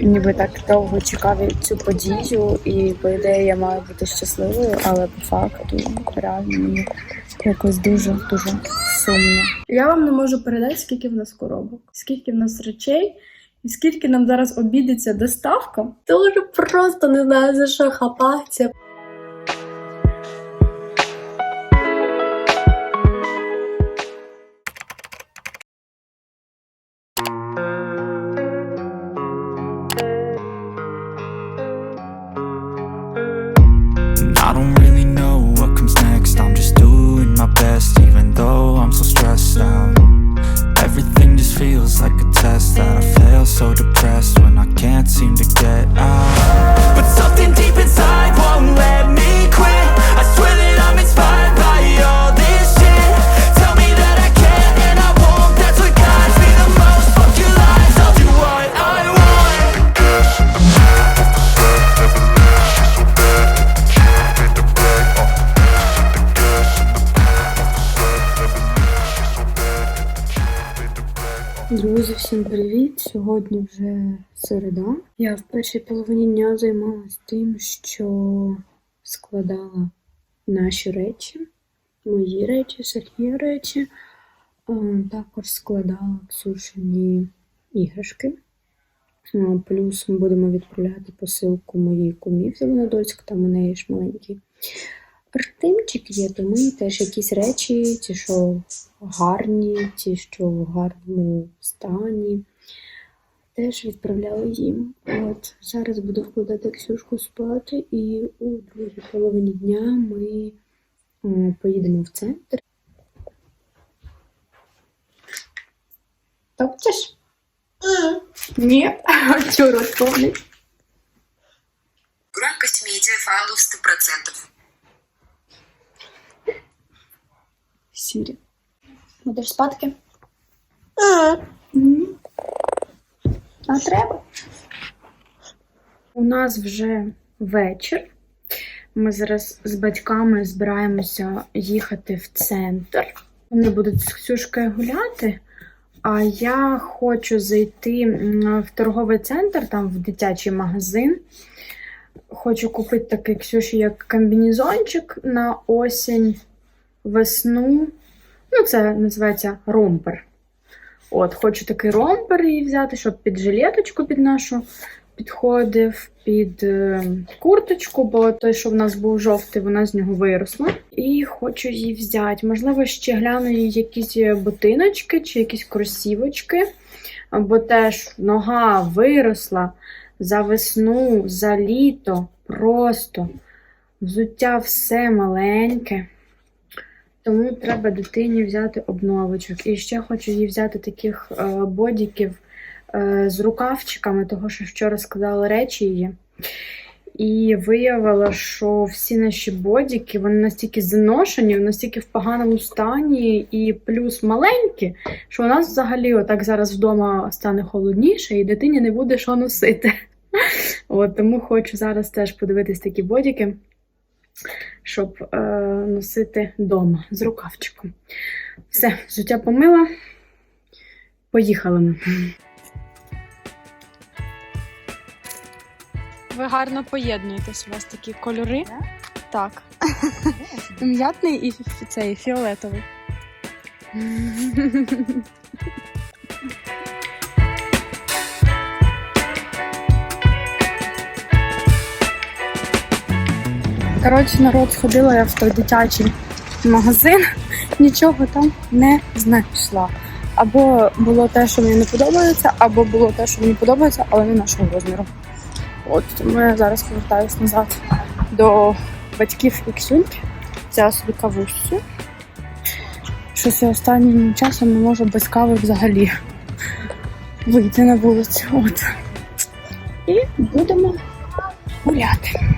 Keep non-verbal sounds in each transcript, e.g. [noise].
ніби так довго чекав цю подію, і по ідеї я маю бути щасливою, але по факту реально мені якось дуже дуже сумно. Я вам не можу передати, скільки в нас коробок, скільки в нас речей, і скільки нам зараз обідеться доставка. то Дуже просто не знаю за що хапатися. Всім привіт! Сьогодні вже середа. Я в першій половині дня займалась тим, що складала наші речі, мої речі, Сергія речі. Також складала Ксюшині іграшки. Плюс ми будемо відправляти посилку моїй кумі в Зеленодольськ, там у неї ж маленький Артемчик є, тому і теж якісь речі, ті, що гарні, ті, що в гарному стані, теж відправляла їм. От зараз буду вкладати Ксюшку спати, і у другій половині дня ми поїдемо в центр. Топчеш? Ні, [laughs] чого розповнить? Громкость медиафайлов 100%. Сірі. Будеш спадки? А треба? У нас вже вечір. Ми зараз з батьками збираємося їхати в центр. Вони будуть з Ксюшкою гуляти. А я хочу зайти в торговий центр, там в дитячий магазин. Хочу купити такий Ксюші як комбінезончик на осінь, весну. Ну, це називається ромпер. От, хочу такий ромпер її взяти, щоб під жилеточку під нашу підходив, під е, курточку, бо той, що в нас був жовтий, вона з нього виросла. І хочу її взяти. Можливо, ще гляну їй якісь ботиночки чи якісь кросівочки, бо теж нога виросла за весну, за літо, просто взуття все маленьке. Тому треба дитині взяти обновочок. І ще хочу їй взяти таких е, бодіків е, з рукавчиками, того, що вчора сказала речі її. І виявила, що всі наші бодіки вони настільки заношені, настільки в поганому стані, і плюс маленькі, що у нас взагалі отак зараз вдома стане холодніше, і дитині не буде що носити. [laughs] От, тому хочу зараз теж подивитись такі бодіки щоб е, носити вдома з рукавчиком. Все, взуття помила. Поїхали ми. Ви гарно поєднуєтесь, у вас такі кольори. Так. [laughs] М'ятний і цей фіолетовий. [laughs] Коротше, народ сходила я в той дитячий магазин, [laughs] нічого там не знайшла. Або було те, що мені не подобається, або було те, що мені подобається, але не нашого розміру. От тому я зараз повертаюсь назад до батьків і Ксюньки. Взяла собі кавусю. Щось я останнім часом не можу без кави взагалі вийти на вулицю. От. І будемо гуляти.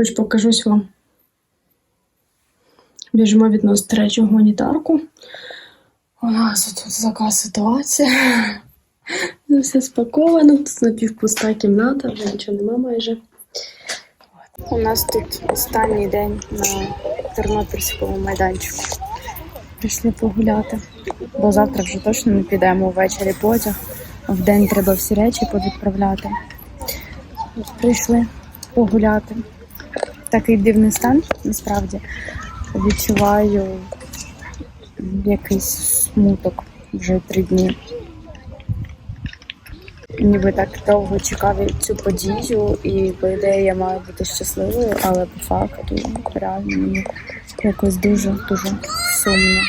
Хоч покажусь вам. Біжимо відносити речі в гуманітарку. У нас тут така ситуація. Ну, Все спаковано, тут напівпуста кімната, вже нічого нема майже. У нас тут останній день на Тернопільському майданчику. Пішли погуляти, бо завтра вже точно не підемо ввечері потяг. В день треба всі речі повідправляти. Прийшли погуляти. Такий дивний стан, насправді. Відчуваю якийсь смуток вже три дні. Ніби так довго чекав цю подію, і по ідеї я маю бути щасливою, але по факту реально мені якось дуже дуже сумно.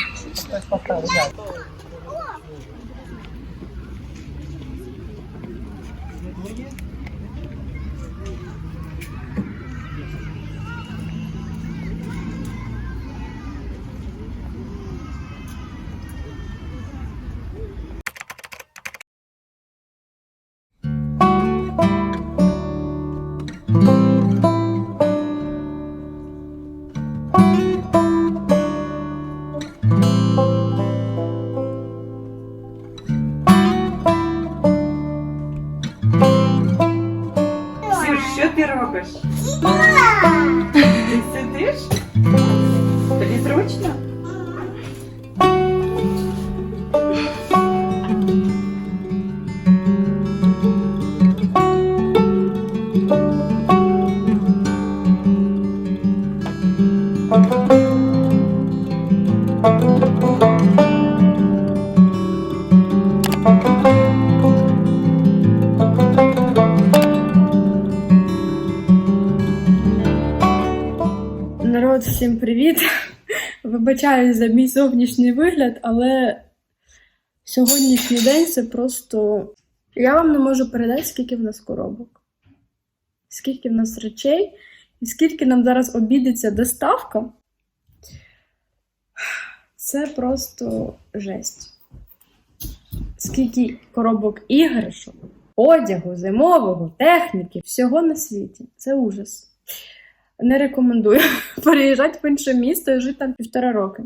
Вибачаю за мій зовнішній вигляд, але сьогоднішній день це просто. Я вам не можу передати, скільки в нас коробок, скільки в нас речей, і скільки нам зараз обідеться доставка. Це просто жесть. Скільки коробок іграшок, одягу, зимового, техніки, всього на світі. Це ужас. Не рекомендую [laughs] переїжджати в інше місто і жити там півтора роки.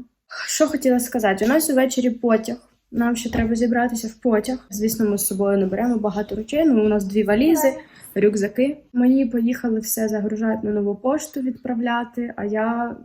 Що хотіла сказати? У нас увечері потяг. Нам ще треба зібратися в потяг. Звісно, ми з собою не беремо багато речей. Ну, у нас дві валізи, рюкзаки. Мені поїхали все загружати на нову пошту відправляти, а я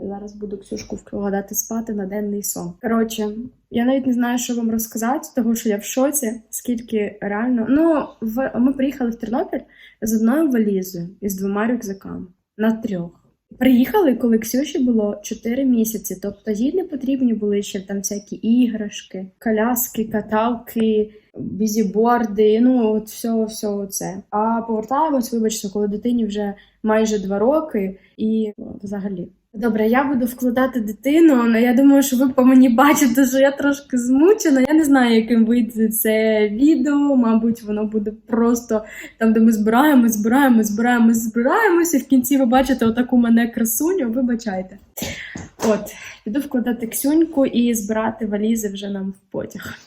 зараз буду Ксюшку вкладати спати на денний сон. Коротше, я навіть не знаю, що вам розказати, тому що я в шоці, скільки реально. Ну, в... ми приїхали в Тернопіль з одною валізою і з двома рюкзаками на трьох. Приїхали, коли Ксюші було 4 місяці, тобто їй не потрібні були ще там всякі іграшки, коляски, каталки, бізіборди, ну от все, все це. А повертаємось, вибачте, коли дитині вже майже 2 роки, і взагалі. Добре, я буду вкладати дитину, але я думаю, що ви по мені бачите, що я трошки змучена. Я не знаю, яким вийде це відео. Мабуть, воно буде просто там, де ми збираємо, збираємо, збираємо, збираємося. І в кінці ви бачите отаку мене красуню. Вибачайте. От, піду вкладати ксюньку і збирати валізи вже нам в потяг.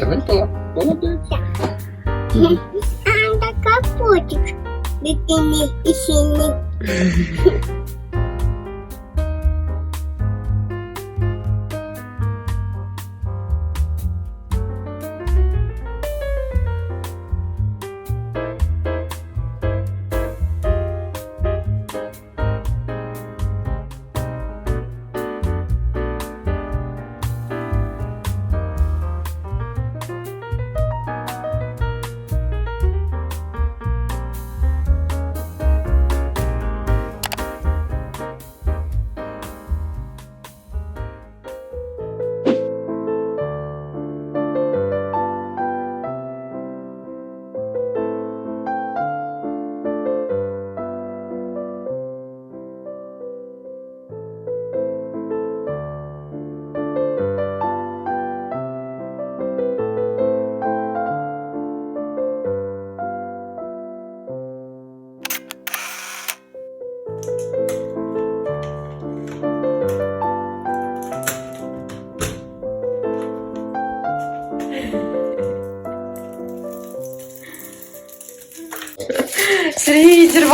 Все випила? Молодець. А така потік і сіни.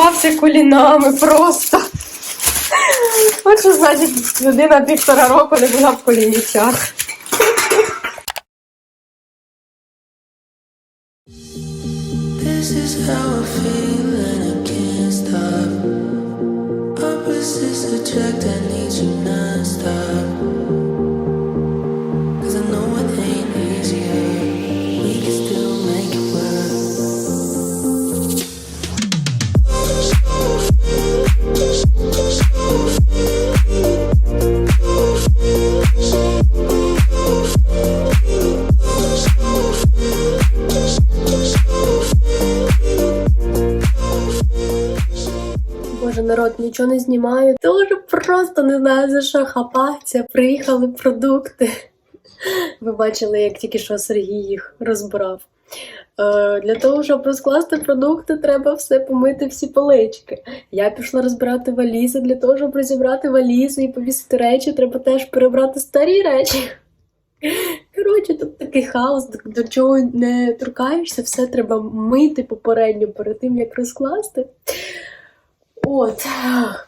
Сергій зірвався колінами просто. От що значить, людина півтора року не була в колінічах. This is how I feel and I can't stop. Opposites attract, I need нічого не знімаю. Дуже просто не знаю за що хапатися. Приїхали продукти. Ви бачили, як тільки що Сергій їх розбирав. Е, для того, щоб розкласти продукти, треба все помити всі полички. Я пішла розбирати валізи. Для того, щоб розібрати валізи і повісити речі, треба теж перебрати старі речі. Коротше, тут такий хаос, до- до чого не торкаєшся, все треба мити попередньо перед тим, як розкласти. От,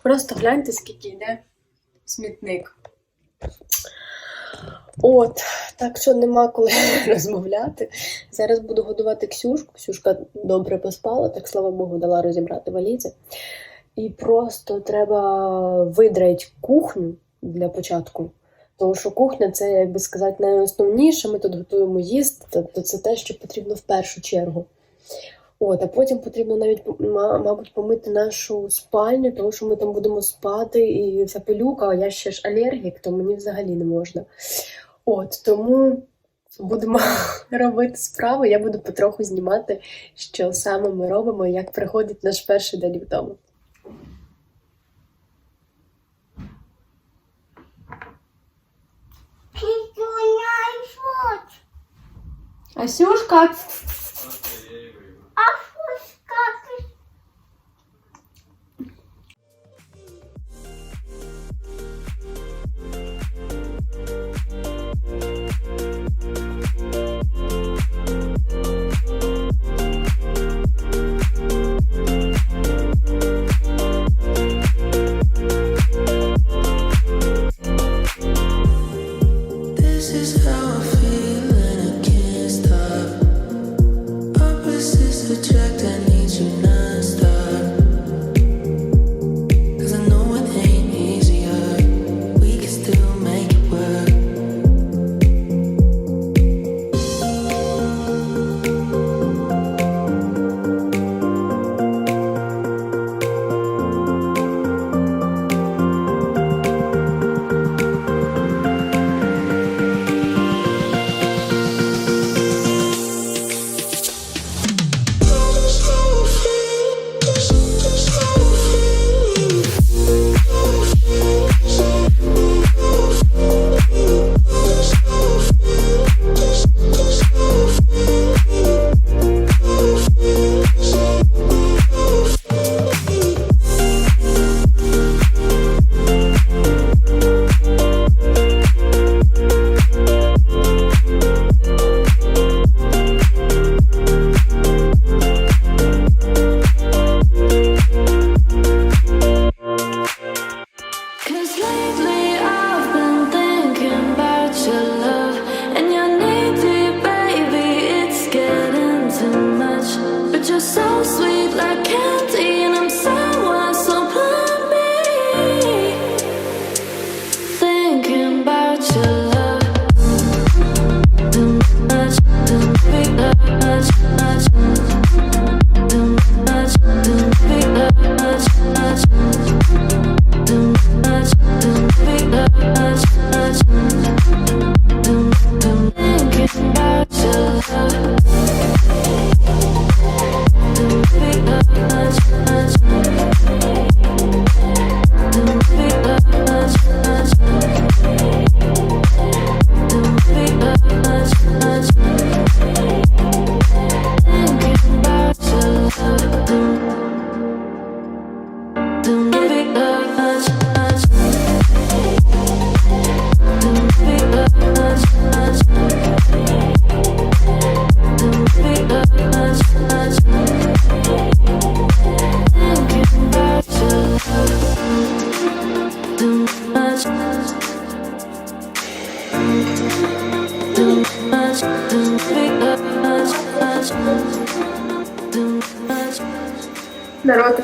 просто гляньте, скільки йде смітник. От, так що нема коли [laughs] розмовляти. Зараз буду годувати Ксюшку. Ксюшка добре поспала, так слава Богу, дала розібрати валізи. І просто треба видрати кухню для початку. Тому що кухня це, як би сказати, найосновніше. Ми тут готуємо їсти, тобто це те, що потрібно в першу чергу. От, а потім потрібно навіть мабуть помити нашу спальню, тому що ми там будемо спати, і вся пилюка, а я ще ж алергік, то мені взагалі не можна. От тому будемо [laughs] робити справи. Я буду потроху знімати, що саме ми робимо, і як приходить наш перший день вдома. Асюшка, А фускати.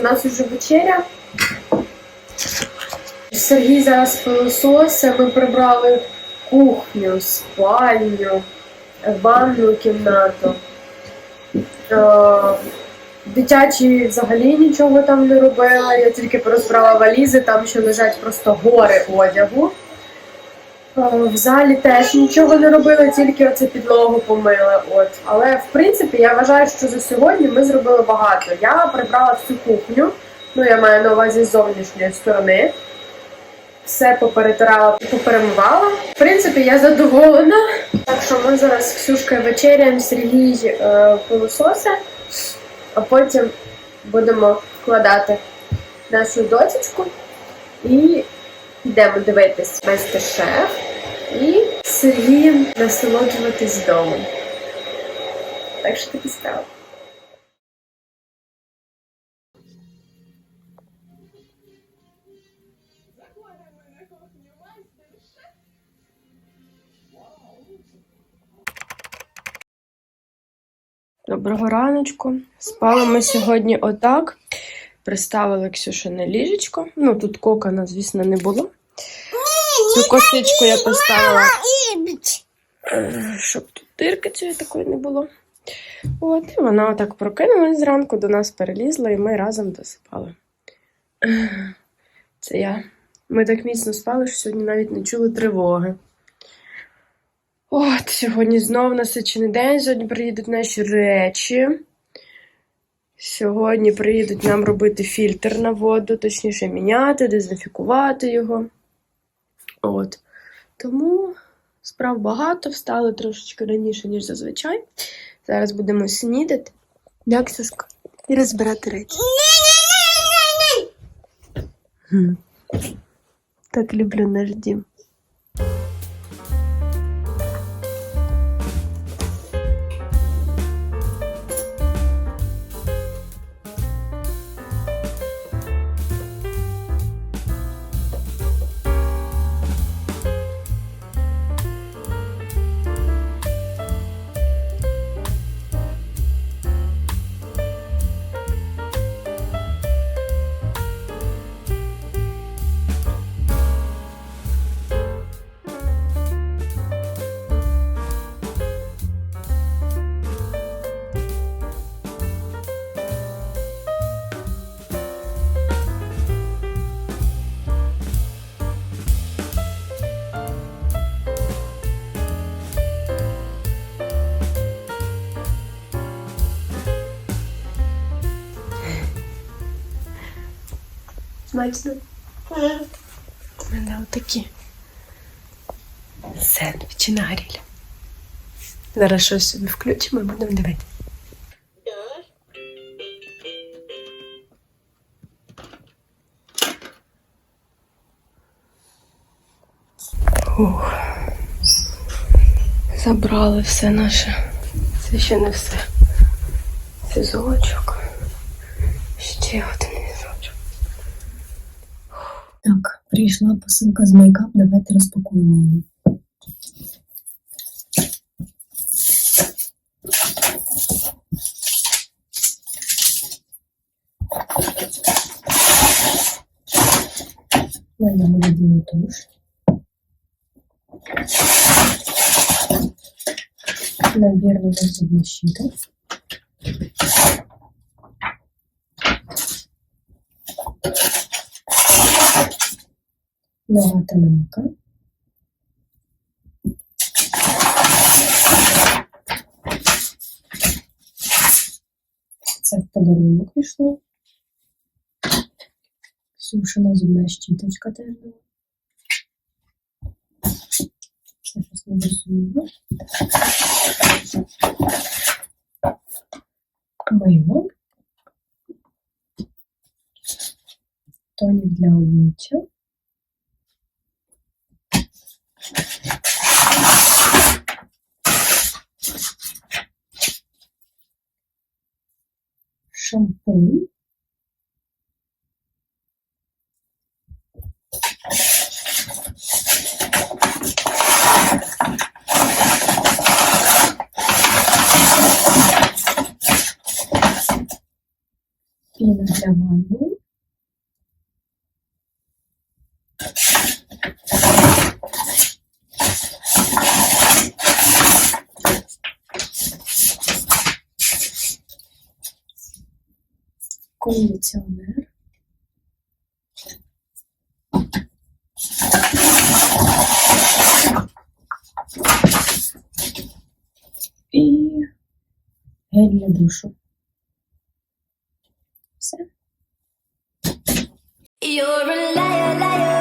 У нас уже вечеря. Сергій зараз пилососе, Ми прибрали кухню, спальню, ванну кімнату. Е, Дитячі взагалі нічого там не робила. Я тільки порозбрала валізи, там ще лежать просто гори одягу. Е, В залі теж нічого не робила, тільки оце підлогу помила. От. Але в принципі я вважаю, що за сьогодні ми зробили багато. Я прибрала всю кухню, ну я маю на увазі з зовнішньої сторони. Все поперетирала, поперемивала. В принципі, я задоволена. Так що ми зараз з Ксюшкою вечеряємо, Сергій е, а потім будемо вкладати нашу дочечку і йдемо дивитись майстер-шеф і Сергієм насолоджуватись домом. Так що такі справи. Доброго раночку. Спали ми сьогодні отак. Приставили Ксюшу на ліжечко. Ну, тут кокона, звісно, не було. Цю косичку я поставила, щоб тут дирки цієї такої не було. От, і вона отак прокинулась зранку, до нас перелізла, і ми разом досипали. Це я. Ми так міцно спали, що сьогодні навіть не чули тривоги. От, сьогодні знов насичений день, сьогодні приїдуть наші речі. Сьогодні приїдуть нам робити фільтр на воду, точніше міняти, дезінфікувати його. От. Тому справ багато, встали трошечки раніше, ніж зазвичай. Зараз будемо снідати. Як Сашка? І розбирати речі. Так люблю наш дім. Смачно? У мене отакі сендвічі на грилі. Зараз щось собі включимо і будемо дивитися. Ух. Забрали все наше. Це ще не все. Візочок. Ще один Прийшла посилка з мейкап, давайте розпакуємо її. Даємо людину туш. Набір на зубні щиток. та наука. Це в подарунок пішло. Сушена зубна щіточка теж була. Це щось не розуміло. Мило. Тонік для обличчя. Шампунь. Піна для. для душу. Все. You're a liar, liar.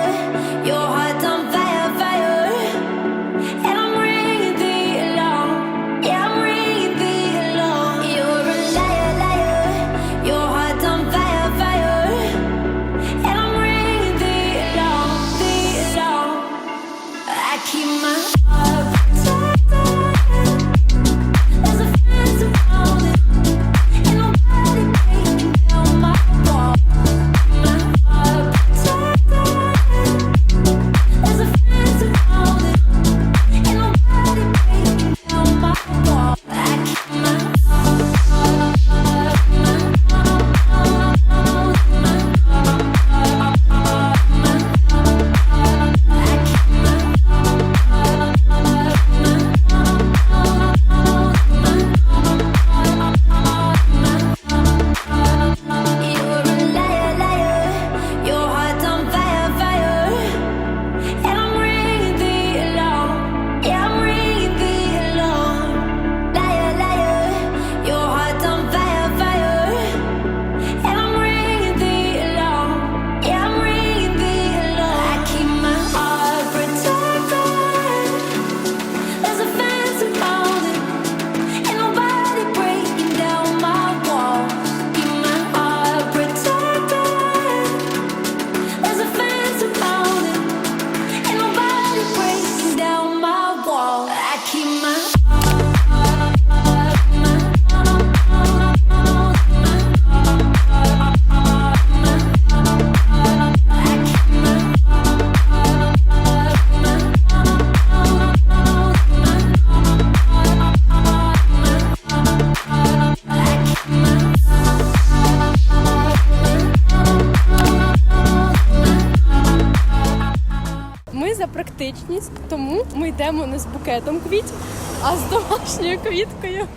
естетичність, тому ми йдемо не з букетом квітів, а з домашньою квіткою.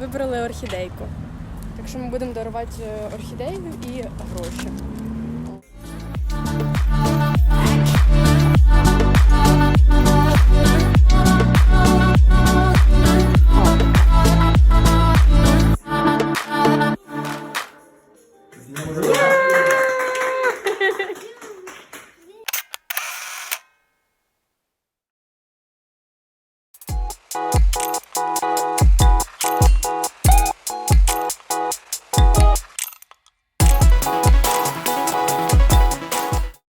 Вибрали орхідейку. Так що ми будемо дарувати е, орхідею і гроші.